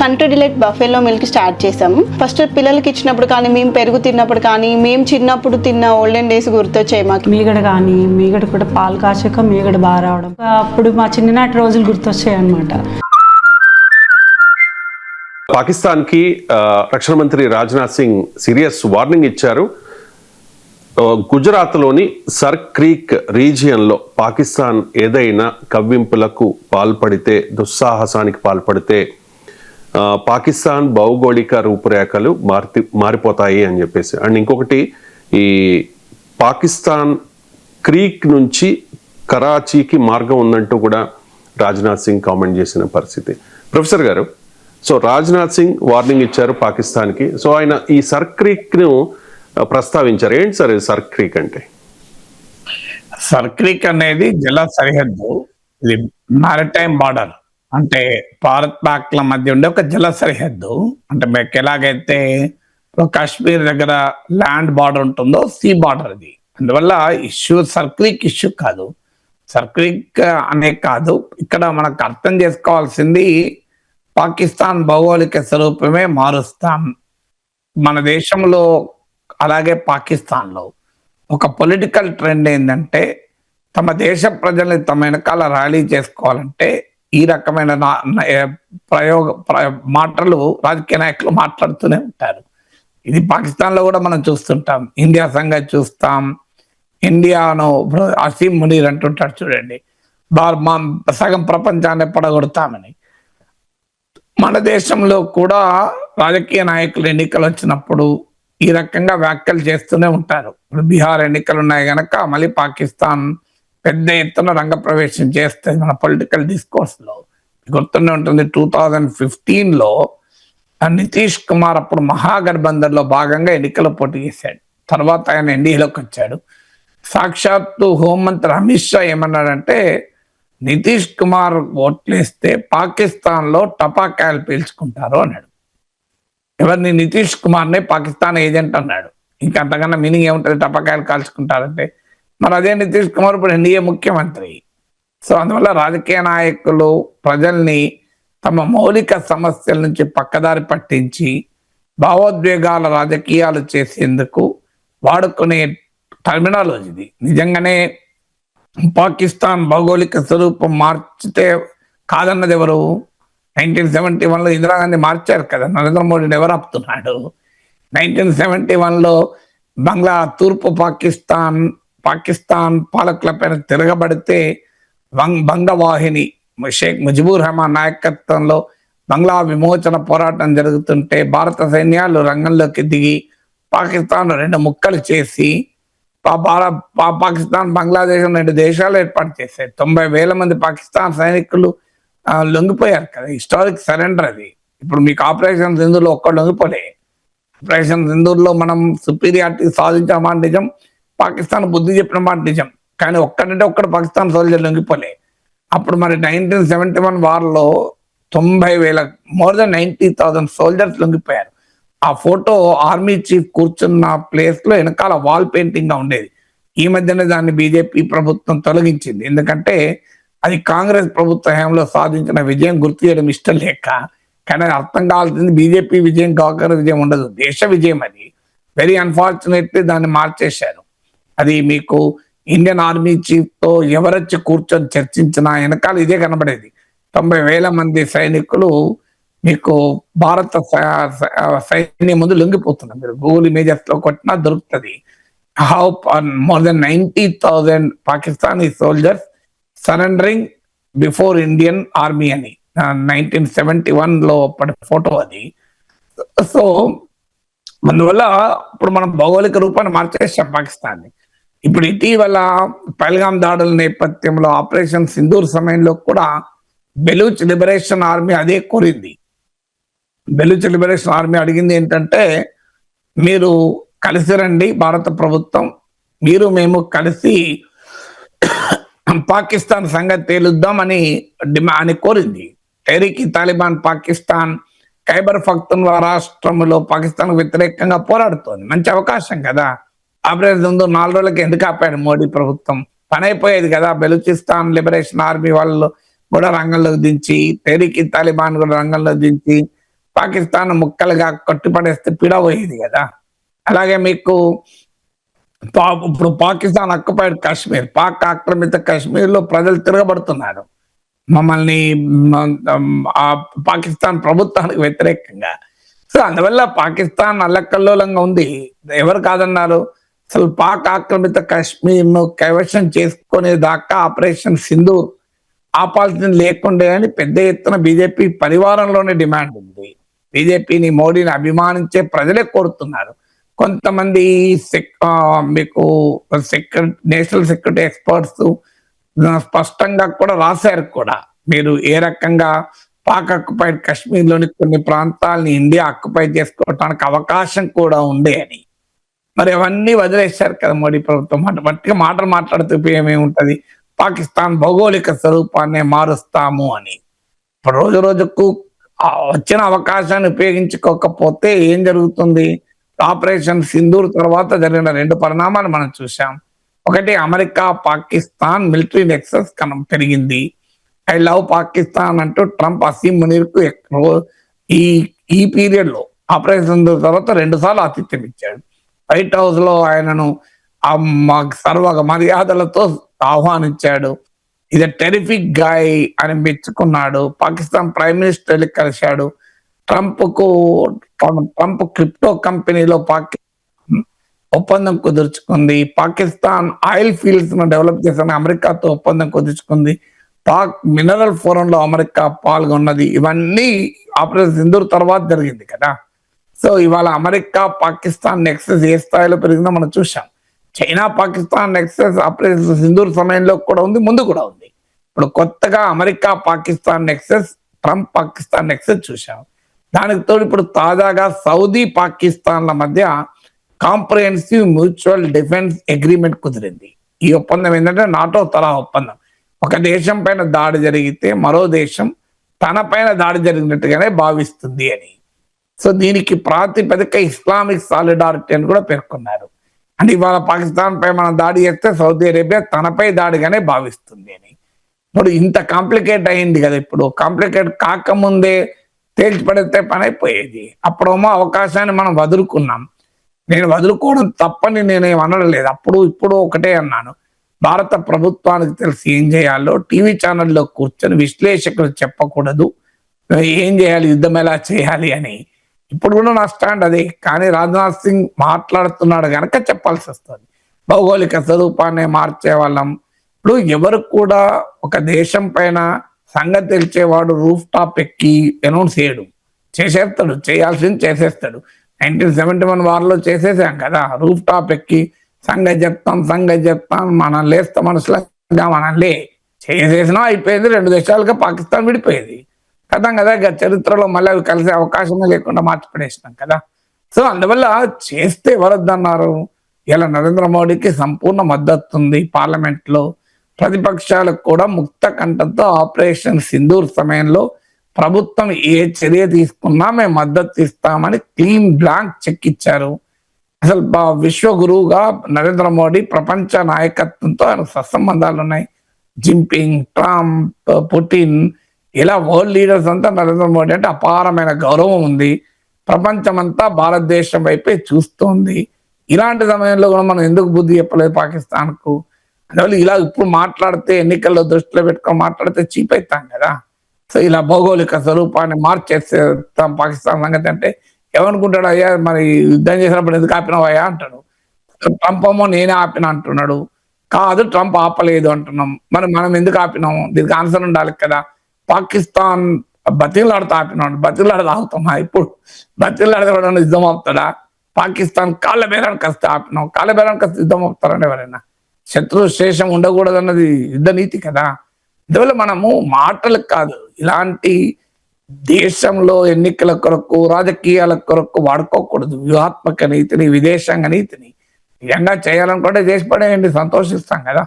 Country Delight buffalo milk start చేసాము first పిల్లలకి ఇచ్చినప్పుడు కానీ మేము పెరుగు తిన్నప్పుడు కానీ మేము చిన్నప్పుడు తిన్న ఓల్డెన్ డేస్ గుర్తొచ్చాయి మాకు. మీగడ కానీ మీగడ కూడా పాలు కాచాక మీగడ బాగా రావడం. అప్పుడు మా చిన్ననాటి రోజులు గుర్తొచ్చాయి అనమాట పాకిస్తాన్కి రక్షణ మంత్రి రాజ్నాథ్ సింగ్ సీరియస్ వార్నింగ్ ఇచ్చారు. గుజరాత్లోని సర్ క్రీక్ రీజియన్లో పాకిస్తాన్ ఏదైనా కవ్వింపులకు పాల్పడితే దుస్సాహసానికి పాల్పడితే పాకిస్తాన్ భౌగోళిక రూపురేఖలు మారి మారిపోతాయి అని చెప్పేసి. అండ్ ఇంకొకటి ఈ పాకిస్తాన్ క్రీక్ నుంచి కరాచీకి మార్గం ఉందంటూ కూడా రాజ్నాథ్ సింగ్ కామెంట్ చేసిన పరిస్థితి. ప్రొఫెసర్ గారు సో రాజ్నాథ్ సింగ్ వార్నింగ్ ఇచ్చారు పాకిస్తాన్కి. సో ఆయన ఈ సర్ క్రీక్ను ప్రస్తావించారు. ఏంటి సార్ సర్ క్రీక్ అంటే? సర్క్రిక్ అనేది జల సరిహద్దు. ఇది మారిటైమ్ బార్డర్. అంటే భారత్ పాక్ల మధ్య ఉండే ఒక జల సరిహద్దు అంటే మీకు ఎలాగైతే ఇప్పుడు కాశ్మీర్ దగ్గర ల్యాండ్ బార్డర్ ఉంటుందో సీ బార్డర్ అది. అందువల్ల ఇష్యూ సర్క్రిక్ ఇష్యూ కాదు. సర్క్రిక్ అనే కాదు. ఇక్కడ మనకు అర్థం చేసుకోవాల్సింది పాకిస్తాన్ భౌగోళిక స్వరూపమే మారుస్తాం. మన దేశంలో అలాగే పాకిస్తాన్లో ఒక పొలిటికల్ ట్రెండ్ ఏంటంటే తమ దేశ ప్రజల్ని తమ వెనకాల ర్యాలీ చేసుకోవాలంటే ఈ రకమైన నా- ప్రయోగ మాటలు రాజకీయ నాయకులు మాట్లాడుతూనే ఉంటారు. ఇది పాకిస్తాన్లో కూడా మనం చూస్తుంటాం. ఇండియా సంగతి చూస్తాం. ఇండియాను అసీం మునీర్ అంటుంటాడు చూడండి. మా సగం ప్రపంచాన్ని పడగొడతామని. మన దేశంలో కూడా రాజకీయ నాయకులు ఎన్నికలు వచ్చినప్పుడు ఈ రకంగా వ్యాఖ్యలు చేస్తూనే ఉంటారు. ఇప్పుడు బీహార్ ఎన్నికలు ఉన్నాయి కనుక మళ్ళీ పాకిస్తాన్ పెద్ద ఎత్తున రంగప్రవేశం చేస్తే మన పొలిటికల్ డిస్కోర్స్లో గుర్తుండే ఉంటుంది టూ థౌజండ్ ఫిఫ్టీన్లో ఆ నితీష్ కుమార్ అప్పుడు మహాగఠబంధన్లో భాగంగా ఎన్నికలు పోటీ చేశాడు. తర్వాత ఆయన ఎన్డీఏలోకి వచ్చాడు. సాక్షాత్తు హోంమంత్రి అమిత్ షా ఏమన్నాడంటే నితీష్ కుమార్ ఓట్లేస్తే పాకిస్తాన్లో టపాకాయలు పీల్చుకుంటారు అన్నాడు. ఎవరిని? నితీష్ కుమార్ నే పాకిస్తాన్ ఏజెంట్ అన్నాడు. ఇంకా అంతకన్నా మీనింగ్ ఏముంటుంది? టపాకాయలు కాల్చుకుంటారంటే మరి అదే నితీష్ కుమార్ ఇప్పుడు ఎన్డీఏ ముఖ్యమంత్రి. సో అందువల్ల రాజకీయ నాయకులు ప్రజల్ని తమ మౌలిక సమస్యల నుంచి పక్కదారి పట్టించి భావోద్వేగాల రాజకీయాలు చేసేందుకు వాడుకునే టర్మినాలజీది. నిజంగానే పాకిస్తాన్ భౌగోళిక స్వరూపం మార్చితే కాదన్నది ఎవరు? నైన్టీన్ సెవెంటీ వన్లో ఇందిరాగాంధీ మార్చారు కదా నరేంద్ర మోడీని ఎవరు ఆపుతున్నాడు? నైన్టీన్ సెవెంటీ వన్లో బంగ్లా తూర్పు పాకిస్తాన్ పాకిస్తాన్ పాలకుల పైన తిరగబడితే బంగ్ బంగవాహిని షేక్ ముజిబుర్ రహమాన్ నాయకత్వంలో బంగ్లా విమోచన పోరాటం జరుగుతుంటే భారత సైన్యాలు రంగంలోకి దిగి పాకిస్తాన్ రెండు ముక్కలు చేసి పా- పాకిస్తాన్ బంగ్లాదేశ్ రెండు దేశాలు ఏర్పాటు చేశాయి. తొంభై వేల మంది పాకిస్తాన్ సైనికులు లొంగిపోయారు కదా. హిస్టారిక్ సరెండర్ అది. ఇప్పుడు మీకు ఆపరేషన్ సింధులో ఒక్కడు లొంగిపోలే. ఆపరేషన్ సింధూర్లో మనం సుపీరియారిటీ సాధించామా నిజం? పాకిస్తాన్ బుద్ధి చెప్పిన మాట నిజం. కానీ ఒక్కడంటే ఒక్కడు పాకిస్తాన్ సోల్జర్ లొంగిపోలే. అప్పుడు మరి నైన్టీన్ సెవెంటీ వన్ వార్లో తొంభై వేల more than ninety thousand soldiers లొంగిపోయారు. ఆ ఫోటో ఆర్మీ చీఫ్ కూర్చున్న ప్లేస్లో వెనకాల వాల్ పెయింటింగ్గా ఉండేది. ఈ మధ్యనే దాన్ని బీజేపీ ప్రభుత్వం తొలగించింది. ఎందుకంటే అది కాంగ్రెస్ ప్రభుత్వ హయాంలో సాధించిన విజయం గుర్తు చేయడం ఇష్టం లేక. కానీ అది అర్థం కావాల్సింది బీజేపీ విజయం కాంగ్రెస్ విజయం ఉండదు. దేశ విజయం అది. వెరీ అన్ఫార్చునేట్లీ దాన్ని మార్చేశారు. అది మీకు ఇండియన్ ఆర్మీ చీఫ్తో ఎవరొచ్చి కూర్చొని చర్చించినా వెనకాల ఇదే కనబడేది. తొంభై వేల మంది సైనికులు మీకు భారత సైన్యం ముందు లొంగిపోతున్నారు. మీరు గూగుల్ ఇమేజెస్లో కొట్టినా దొరుకుతుంది. How more than ninety thousand Pakistani soldiers surrendering before Indian army అని. నైన్టీన్ సెవెంటీ వన్లో అప్పటి ఫోటో అది. సో అందువల్ల ఇప్పుడు మనం భౌగోళిక రూపాన్ని మార్చేసాం పాకిస్తాన్ ఇప్పుడు ఇటీవల పహల్గాం దాడుల నేపథ్యంలో ఆపరేషన్ సింధూర్ సమయంలో కూడా బెలూచ్ లిబరేషన్ ఆర్మీ అదే కోరింది. బెలూచ్ లిబరేషన్ ఆర్మీ అడిగింది ఏంటంటే మీరు కలిసి రండి భారత ప్రభుత్వం మీరు మేము కలిసి పాకిస్తాన్ సంగతి తేలుద్దామని డిమా అని కోరింది. టెరీకి తాలిబాన్ పాకిస్తాన్ ఖైబర్ ఫక్తున్ రాష్ట్రంలో పాకిస్తాన్ వ్యతిరేకంగా పోరాడుతోంది. మంచి అవకాశం కదా. ఆపరేషన్ ముందు నాలుగు రోజులకి ఎందుకు ఆపాడు మోడీ ప్రభుత్వం? పని అయిపోయేది కదా. బెలూచిస్తాన్ లిబరేషన్ ఆర్మీ వాళ్ళు కూడా రంగంలోకి దించి తెరికి తాలిబాన్ కూడా రంగంలో దించి పాకిస్తాన్ ముక్కలుగా కొట్టిపడేస్తే పిడబోయేది కదా. అలాగే మీకు పా- ఇప్పుడు పాకిస్తాన్ అక్యుపైడ్ కాశ్మీర్ పాక్ ఆక్రమిత కాశ్మీర్లో ప్రజలు తిరగబడుతున్నారు. మమ్మల్ని పాకిస్తాన్ ప్రభుత్వానికి వ్యతిరేకంగా. సో అందువల్ల పాకిస్తాన్ అల్లకల్లోలంగా ఉంది. ఎవరు కాదన్నారు? అసలు పాక్ ఆక్రమిత కశ్మీర్ను కైవశం చేసుకునే దాకా ఆపరేషన్ సింధు ఆపాల్సింది లేకుండే అని పెద్ద ఎత్తున బీజేపీ పరివారంలోనే డిమాండ్ ఉంది. బీజేపీని మోడీని అభిమానించే ప్రజలే కోరుతున్నారు. కొంతమంది సెక్- మీకు సెక్యూరిటీ నేషనల్ సెక్యూరిటీ ఎక్స్పర్ట్స్ స్పష్టంగా కూడా రాశారు కూడా. మీరు ఏ రకంగా పాక్ అక్యుపైడ్ కాశ్మీర్లోని కొన్ని ప్రాంతాలని ఇండియా అక్యుపై చేసుకోవటానికి అవకాశం కూడా ఉంది అని. మరి అవన్నీ వదిలేశారు కదా మోడీ ప్రభుత్వం. మాట మట్టిగా మాటలు మాట్లాడుతూ ఏమేముంటది పాకిస్తాన్ భౌగోళిక స్వరూపాన్ని మారుస్తాము అని. ఇప్పుడు రోజు రోజుకు వచ్చిన అవకాశాన్ని ఉపయోగించుకోకపోతే ఏం జరుగుతుంది? ఆపరేషన్ సింధూర్ తర్వాత జరిగిన రెండు పరిణామాలు మనం చూసాం ఒకటి అమెరికా పాకిస్తాన్ మిలిటరీ నెక్సెస్ కనం పెరిగింది. ఐ లవ్ పాకిస్తాన్ అంటూ ట్రంప్ అసీం మునీర్కు ఈ ఈ పీరియడ్లో ఆపరేషన్ సింధూర్ తర్వాత రెండు సార్లు ఆతిథ్యం ఇచ్చాడు వైట్ హౌస్లో ఆయనను మాకు సర్వ మర్యాదలతో ఆహ్వానించాడు. ఇది టెరిఫిక్ గాయ్ అని మెచ్చుకున్నాడు. పాకిస్తాన్ ప్రైమ్ మినిస్టర్ కలిశాడు. ట్రంప్కు ట్రంప్ క్రిప్టో కంపెనీలో పాకిస్తాన్ ఒప్పందం కుదుర్చుకుంది. పాకిస్తాన్ ఆయిల్ ఫీల్డ్స్ను డెవలప్ చేసిన అమెరికాతో ఒప్పందం కుదుర్చుకుంది. పాక్ మినరల్ ఫోరంలో అమెరికా పాల్గొన్నది. ఇవన్నీ ఆపరేషన్ సింధూర్ తర్వాత జరిగింది కదా. సో ఇవాళ అమెరికా పాకిస్తాన్ నెక్సెస్ ఏ స్థాయిలో పెరిగిందో మనం చూసాం China Pakistan nexus operation Sindoor సమయంలో కూడా ఉంది ముందు కూడా ఉంది. ఇప్పుడు కొత్తగా America Pakistan nexus Trump Pakistan nexus చూసాం దానికి తోడు ఇప్పుడు తాజాగా సౌదీ పాకిస్తాన్ల మధ్య కాంప్రహెన్సివ్ మ్యూచువల్ డిఫెన్స్ అగ్రిమెంట్ కుదిరింది. ఈ ఒప్పందం ఏంటంటే నాటో తరహా ఒప్పందం. ఒక దేశం పైన దాడి జరిగితే మరో దేశం తన పైన దాడి జరిగినట్టుగానే భావిస్తుంది అని. సో దీనికి ప్రాతిపదిక ఇస్లామిక్ సాలిడారిటీ అని కూడా పేర్కొన్నారు. అంటే ఇవాళ పాకిస్తాన్ పై మనం దాడి చేస్తే సౌదీ అరేబియా తనపై దాడిగానే భావిస్తుంది అని. ఇప్పుడు ఇంత కాంప్లికేట్ అయింది కదా ఇప్పుడు. కాంప్లికేట్ కాకముందే తేల్చిపడితే పని అయిపోయేది అప్పుడేమో అవకాశాన్ని మనం వదులుకున్నాం. నేను వదులుకోవడం తప్పని నేనేం అనడం లేదు అప్పుడు ఇప్పుడు ఒకటే అన్నాను. భారత ప్రభుత్వానికి తెలిసి ఏం చేయాలో టీవీ ఛానల్లో కూర్చొని విశ్లేషకులు చెప్పకూడదు. ఏం చేయాలి? యుద్ధం ఎలా చేయాలి అని. ఇప్పుడు కూడా నా స్టాండ్ అదే. కానీ రాజ్నాథ్ సింగ్ మాట్లాడుతున్నాడు కనుక చెప్పాల్సి వస్తుంది. భౌగోళిక స్వరూపాన్ని మార్చే వాళ్ళం. ఇప్పుడు ఎవరు కూడా ఒక దేశం పైన సంగతి తెలిచేవాడు రూఫ్ టాప్ ఎక్కి అనౌన్స్ చేయడు. చేసేస్తాడు. చేయాల్సింది చేసేస్తాడు. నైన్టీన్ సెవెంటీ వన్ వార్లో చేసేసాం కదా. రూఫ్ టాప్ ఎక్కి సంగతి చెప్తాం సంగతి చెప్తాం మనం లేస్తాం మనసులో మనం లే. చేసేసినా అయిపోయింది. రెండు దేశాలుగా పాకిస్తాన్ విడిపోయేది. కదా కదా ఇక చరిత్రలో మళ్ళీ అవి కలిసే అవకాశమే లేకుండా మార్చిపడేసినాం కదా. సో అందువల్ల చేస్తే ఎవరొద్దన్నారు ఇలా నరేంద్ర మోడీకి సంపూర్ణ మద్దతు ఉంది పార్లమెంట్లో ప్రతిపక్షాలకు కూడా ముక్త కంఠంతో ఆపరేషన్ సింధూర్ సమయంలో ప్రభుత్వం ఏ చర్య తీసుకున్నా మేము మద్దతు ఇస్తామని క్లీన్ బ్లాంక్ చెక్ ఇచ్చారు. అసలు విశ్వగురువుగా నరేంద్ర మోడీ ప్రపంచ నాయకత్వంతో ఆయన సత్సంబంధాలు ఉన్నాయి జింపింగ్ ట్రంప్ పుటిన్ ఇలా వరల్డ్ లీడర్స్ అంతా నరేంద్ర మోడీ అంటే అపారమైన గౌరవం ఉంది. ప్రపంచమంతా భారతదేశం వైపే చూస్తోంది. ఇలాంటి సమయంలో కూడా మనం ఎందుకు బుద్ధి చెప్పలేదు పాకిస్తాన్కు అందువల్ల ఇలా ఇప్పుడు మాట్లాడితే ఎన్నికల్లో దృష్టిలో పెట్టుకొని మాట్లాడితే చీప్ అవుతాం కదా. సో ఇలా భౌగోళిక స్వరూపాన్ని మార్చేస్తాం పాకిస్తాన్ సంగతి అంటే ఏమనుకుంటాడు? అయ్యా మరి యుద్ధం చేసినప్పుడు ఎందుకు ఆపినావయ్యా అంటాడు. ట్రంప్ ఏమో నేనే ఆపిన అంటున్నాడు. కాదు ట్రంప్ ఆపలేదు అంటున్నాం. మరి మనం ఎందుకు ఆపినాము? దీనికి ఆన్సర్ ఉండాలి కదా. పాకిస్తాన్ బతిలాడతా ఆపినాడు బతిలాడుతూ ఆగుతామా ఇప్పుడు బతిలాడదా యుద్ధం అవుతాడా పాకిస్తాన్ కాళ్ళ బేరానికి వస్తే ఆపినాం కాళ్ళ బేరానికి వస్తే యుద్ధం అవుతారని ఎవరైనా? శత్రు శేషం ఉండకూడదన్నది యుద్ధ నీతి కదా. ఇందువల్ల మనము మాటలకు కాదు. ఇలాంటి దేశంలో ఎన్నికల కొరకు రాజకీయాల కొరకు వాడుకోకూడదు. వ్యూహాత్మక నీతిని విదేశాంగ నీతిని నిజంగా చేయాలనుకుంటే చేసి పడేయండి సంతోషిస్తాం కదా.